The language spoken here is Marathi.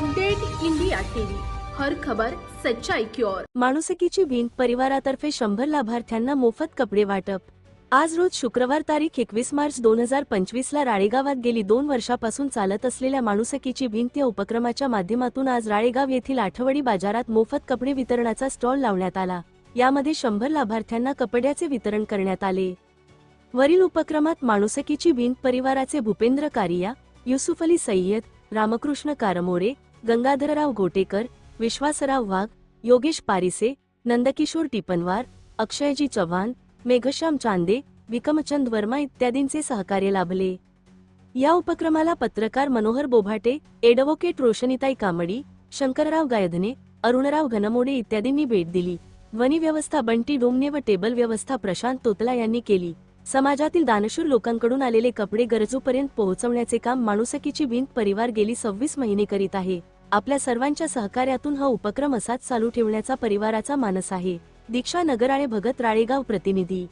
Update India TV. हर खबर सच्चाई की ओर. माणुसकीची भिंत परिवारातर्फे शंभर लाभार्थ्यांना मोफत कपडे वाटप. आज रोज शुक्रवार तारीख एकवीस मार्च दोन हजार पंचवीस ला राळेगावात गेली दोन वर्षापासून चालत असलेल्या माणुसकीची भिंत या उपक्रमाच्या माध्यमातून आज राळेगाव येथील आठवडी बाजारात मोफत कपडे वितरणाचा स्टॉल लावण्यात आला. यामध्ये शंभर लाभार्थ्यांना कपड्याचे वितरण करण्यात आले. वरील उपक्रमात माणुसकीची भिंत परिवाराचे भूपेंद्र कारिया युसुफ अली सय्यद रामकृष्ण कारमोरे गंगाधरराव गोटेकर विश्वासराव वाघ योगेश पारिसे नंदकिशोर टिपनवार अक्षयजी चव्हाण मेघश्याम चांदे विकमचंद वर्मा इत्यादींचे सहकार्य लाभले. या उपक्रमाला पत्रकार मनोहर बोभाटे एडव्होकेट रोशनीताई कामडी शंकरराव गायधने अरुणराव घनमोडे इत्यादींनी भेट दिली. ध्वनी व्यवस्था बंटी डोमने व टेबल व्यवस्था प्रशांत तोतला यांनी केली. समाजातील दानशूर लोकांकडून आलेले कपडे गरजूपर्यंत पोहोचवण्याचे काम माणुसकीची भिंत परिवार गेली सव्वीस महिने करीत आहे. आपल्या सर्वांच्या सहकार्यातून हा उपक्रम असाच चालू ठेवण्याचा परिवाराचा मानस आहे. दीक्षा नगराळे भगत राळेगाव प्रतिनिधी.